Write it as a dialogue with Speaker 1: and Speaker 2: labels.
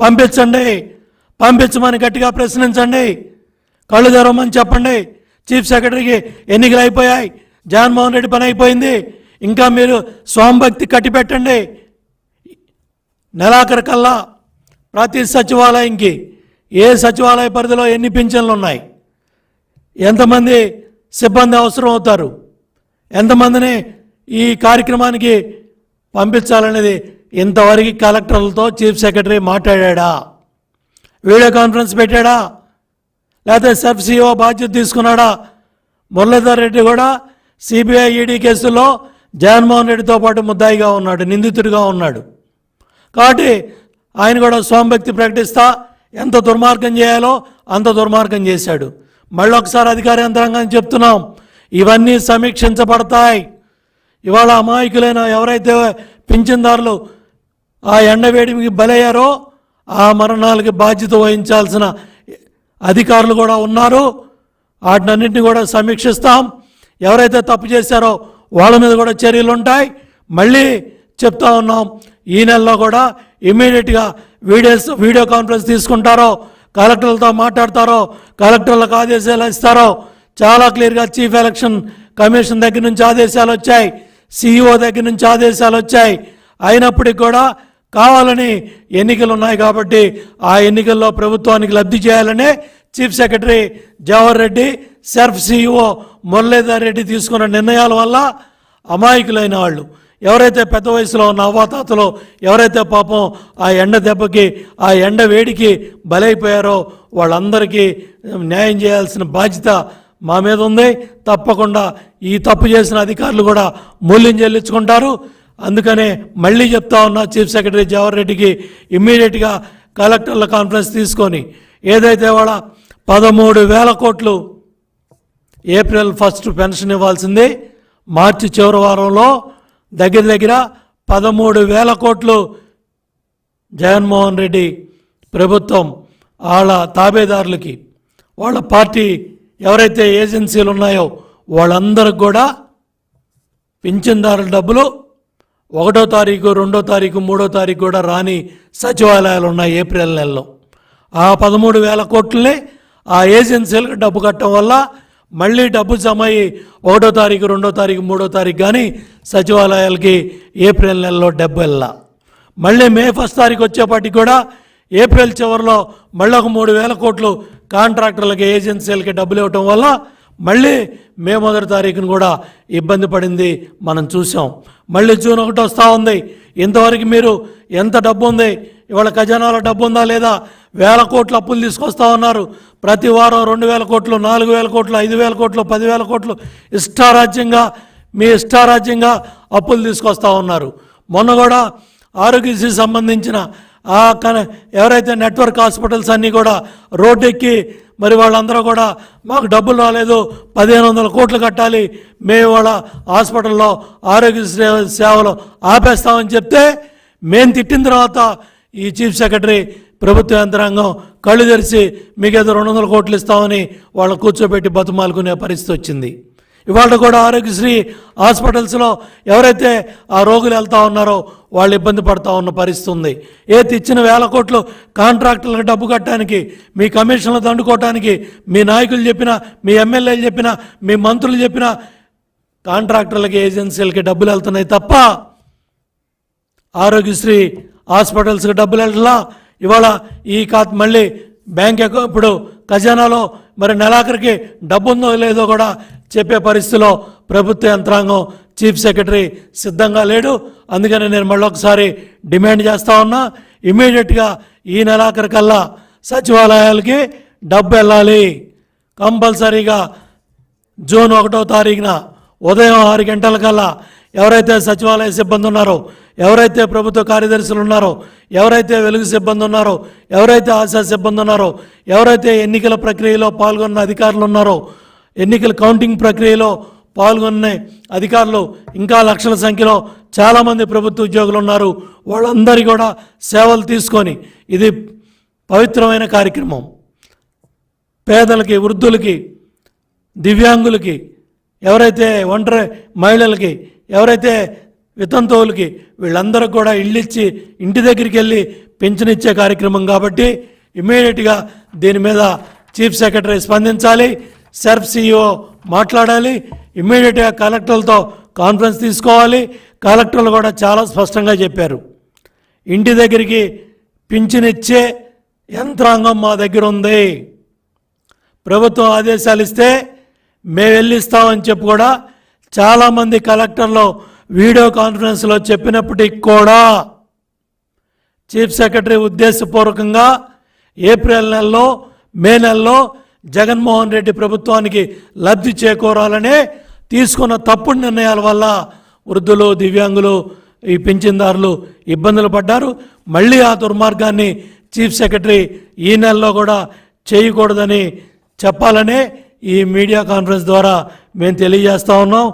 Speaker 1: పంపించండి. పంపించమని గట్టిగా ప్రశ్నించండి. కళ్ళు తెరవమని చెప్పండి. చీఫ్ సెక్రటరీకి ఎన్నికలు అయిపోయాయి. జగన్మోహన్ రెడ్డి పని అయిపోయింది. ఇంకా మీరు స్వామిభక్తి కట్టిపెట్టండి. నెలాఖరు కల్లా ప్రతి సచివాలయంకి ఏ సచివాలయ పరిధిలో ఎన్ని పింఛన్లు ఉన్నాయి? ఎంతమంది సిబ్బంది అవసరం అవుతారు? ఎంతమందిని ఈ కార్యక్రమానికి పంపించాలనేది ఇంతవరకు కలెక్టర్లతో చీఫ్ సెక్రటరీ మాట్లాడా? వీడియో కాన్ఫరెన్స్ పెట్టాడా? లేకపోతే సబ్ సిఓ బాధ్యత తీసుకున్నాడా? మురళీధర్ రెడ్డి కూడా సిబిఐ ఈడీ కేసులో జగన్మోహన్ రెడ్డితో పాటు ముద్దాయిగా ఉన్నాడు నిందితుడిగా ఉన్నాడు. కాబట్టి ఆయన కూడా స్వామిభక్తి ప్రకటిస్తా ఎంత దుర్మార్గం చేయాలో అంత దుర్మార్గం చేశాడు. మళ్ళీ ఒకసారి అధికార యంత్రాంగాన్ని చెప్తున్నాం ఇవన్నీ సమీక్షించబడతాయి. ఇవాళ అమాయకులైన ఎవరైతే పింఛన్దారులు ఆ ఎండవేడికి బలయ్యారో ఆ మరణాలకి బాధ్యత వహించాల్సిన అధికారులు కూడా ఉన్నారు. వాటినన్నింటినీ కూడా సమీక్షిస్తాం. ఎవరైతే తప్పు చేశారో వాళ్ళ మీద కూడా చర్యలు ఉంటాయి. మళ్ళీ చెప్తా ఉన్నాం ఈ నెలలో కూడా ఇమీడియట్గా వీడియోస్ వీడియో కాన్ఫరెన్స్ తీసుకుంటారో కలెక్టర్లతో మాట్లాడతారో కలెక్టర్లకు ఆదేశాలు ఇస్తారో చాలా క్లియర్గా చీఫ్ ఎలక్షన్ కమిషన్ దగ్గర నుంచి ఆదేశాలు వచ్చాయి సిఇఓ దగ్గర నుంచి ఆదేశాలు వచ్చాయి. అయినప్పటికీ కూడా కావాలని ఎన్నికలు ఉన్నాయి కాబట్టి ఆ ఎన్నికల్లో ప్రభుత్వానికి లబ్ధి చేయాలనే chief secretary Jawahar Reddy SERP CEO Muralidhar Reddy తీసుకున్న నిర్ణయాల వల్ల అమాయకులైన వాళ్ళు. ఎవరైతే పెద్ద వయసులో ఉన్న అవ్వాతాతలు ఎవరైతే పాపం ఆ ఎండ దెబ్బకి ఆ ఎండ వేడికి బలైపోయారో వాళ్ళందరికీ న్యాయం చేయాల్సిన బాధ్యత మా మీద ఉంది. తప్పకుండా ఈ తప్పు చేసిన అధికారులు కూడా మూల్యం చెల్లించుకుంటారు. అందుకనే మళ్ళీ చెప్తా ఉన్నా చీఫ్ సెక్రటరీ జవహర్ రెడ్డికి ఇమ్మీడియట్గా కలెక్టర్ల కాన్ఫరెన్స్ తీసుకొని ఏదైతే వాళ్ళ పదమూడు వేల కోట్లు ఏప్రిల్ ఫస్ట్ పెన్షన్ ఇవ్వాల్సింది మార్చి చివరి వారంలో దగ్గర దగ్గర పదమూడు వేల కోట్లు జగన్మోహన్ రెడ్డి ప్రభుత్వం వాళ్ళ తాబేదారులకి వాళ్ళ పార్టీ ఎవరైతే ఏజెన్సీలు ఉన్నాయో వాళ్ళందరికి కూడా పింఛన్దారుల డబ్బులు ఒకటో తారీఖు రెండో తారీఖు మూడో తారీఖు కూడా రాని సచివాలయాలు ఉన్నాయి ఏప్రిల్ నెలలో. ఆ పదమూడు వేల కోట్లనే ఆ ఏజెన్సీలకు డబ్బు కట్టడం వల్ల మళ్ళీ డబ్బు జమ అయ్యి ఒకటో తారీఖు రెండో తారీఖు మూడో తారీఖు కానీ సచివాలయాలకి ఏప్రిల్ నెలలో డబ్బు వెళ్ళా. మళ్ళీ మే ఫస్ట్ తారీఖు వచ్చేపాటికి కూడా ఏప్రిల్ చివరిలో మళ్ళీ ఒక మూడు వేల కోట్లు కాంట్రాక్టర్లకి ఏజెన్సీలకి డబ్బులు ఇవ్వటం వల్ల మళ్ళీ మే మొదటి తారీఖున కూడా ఇబ్బంది పడింది మనం చూసాం మళ్ళీ జూన్ ఒకటి వస్తూ ఉంది. ఇంతవరకు మీరు ఎంత డబ్బు ఉంది? ఇవాళ ఖజానాలో డబ్బు ఉందా లేదా? వేల కోట్లు అప్పులు తీసుకొస్తా ఉన్నారు. ప్రతి వారం రెండు వేల కోట్లు నాలుగు వేల కోట్లు ఐదు వేల కోట్లు పదివేల కోట్లు ఇష్టారాజ్యంగా మీ ఇష్టారాజ్యంగా అప్పులు తీసుకొస్తా ఉన్నారు. మొన్న కూడా ఆరోగ్యశ్రీ సంబంధించిన ఆ కన ఎవరైతే నెట్వర్క్ హాస్పిటల్స్ అన్నీ కూడా రోడ్డెక్కి మరి వాళ్ళందరూ కూడా మాకు డబ్బులు రాలేదు పదిహేను వందల కోట్లు కట్టాలి మేము వాళ్ళ హాస్పిటల్లో ఆరోగ్య సేవలు ఆపేస్తామని చెప్తే మేము తిట్టిన తర్వాత ఈ చీఫ్ సెక్రటరీ ప్రభుత్వ యంత్రాంగం కళ్ళు తెరిచి మీకు ఏదో రెండు వందల కోట్లు ఇస్తామని వాళ్ళు కూర్చోబెట్టి బతుమాలుకునే పరిస్థితి వచ్చింది. ఇవాళ కూడా ఆరోగ్యశ్రీ హాస్పిటల్స్లో ఎవరైతే ఆ రోగులు వెళ్తా ఉన్నారో వాళ్ళు ఇబ్బంది పడతా ఉన్న పరిస్థితి ఉంది ఏ తెచ్చిన వేల కోట్లు కాంట్రాక్టర్లకు డబ్బు కట్టడానికి మీ కమిషన్లు దండుకోవటానికి మీ నాయకులు చెప్పిన మీ ఎమ్మెల్యేలు చెప్పిన మీ మంత్రులు చెప్పిన కాంట్రాక్టర్లకి ఏజెన్సీలకి డబ్బులు వెళ్తున్నాయి తప్ప ఆరోగ్యశ్రీ హాస్పిటల్స్కి డబ్బులు వెళ్ళలా ఇవాళ ఈ ఖాతా మళ్ళీ బ్యాంక్ అకౌంట్ ఇప్పుడు ఖజానాలో మరి నెలాఖరికి డబ్బు ఉందో లేదో కూడా చెప్పే పరిస్థితిలో ప్రభుత్వ యంత్రాంగం చీఫ్ సెక్రటరీ సిద్ధంగా లేడు. అందుకని నేను మళ్ళీ ఒకసారి డిమాండ్ చేస్తా ఉన్నా. ఇమీడియట్గా ఈ నెలాఖరు కల్లా సచివాలయాలకి డబ్బు వెళ్ళాలి. కంపల్సరీగా జూన్ ఒకటో తారీఖున ఉదయం ఆరు గంటలకల్లా ఎవరైతే సచివాలయ సిబ్బంది ఉన్నారో ఎవరైతే ప్రభుత్వ కార్యదర్శులు ఉన్నారో ఎవరైతే వెలుగు సిబ్బంది ఉన్నారో ఎవరైతే ఆశా సిబ్బంది ఉన్నారో ఎవరైతే ఎన్నికల ప్రక్రియలో పాల్గొన్న అధికారులు ఉన్నారో ఎన్నికల కౌంటింగ్ ప్రక్రియలో పాల్గొనే అధికారులు ఇంకా లక్షల సంఖ్యలో చాలామంది ప్రభుత్వ ఉద్యోగులు ఉన్నారు. వాళ్ళందరి కూడా సేవలు తీసుకొని ఇది పవిత్రమైన కార్యక్రమం. పేదలకి వృద్ధులకి దివ్యాంగులకి ఎవరైతే ఒంటరి మహిళలకి ఎవరైతే వితంతువులకి వీళ్ళందరూ కూడా ఇళ్ళిచ్చి ఇంటి దగ్గరికి వెళ్ళి పింఛన్ ఇచ్చే కార్యక్రమం కాబట్టి ఇమీడియట్గా దీని మీద చీఫ్ సెక్రటరీ స్పందించాలి. సెర్ఫ్ సిఇఓ మాట్లాడాలి. ఇమ్మీడియట్గా కలెక్టర్లతో కాన్ఫరెన్స్ తీసుకోవాలి. కలెక్టర్లు కూడా చాలా స్పష్టంగా చెప్పారు. ఇంటి దగ్గరికి పింఛనిచ్చే యంత్రాంగం మా దగ్గర ఉంది. ప్రభుత్వం ఆదేశాలు ఇస్తే మేము వెళ్ళిస్తామని చెప్పి కూడా చాలామంది కలెక్టర్లు వీడియో కాన్ఫరెన్స్లో చెప్పినప్పటికి కూడా చీఫ్ సెక్రటరీ ఉద్దేశపూర్వకంగా ఏప్రిల్ నెలలో మే నెలలో జగన్మోహన్ రెడ్డి ప్రభుత్వానికి లబ్ధి చేకూరాలనే తీసుకున్న తప్పుడు నిర్ణయాల వల్ల వృద్ధులు దివ్యాంగులు ఈ పింఛన్దారులు ఇబ్బందులు పడ్డారు. మళ్ళీ ఆ దుర్మార్గాన్ని చీఫ్ సెక్రటరీ ఈ నెలలో కూడా చేయకూడదని చెప్పాలనే ఈ మీడియా కాన్ఫరెన్స్ ద్వారా మేము తెలియజేస్తా ఉన్నాం.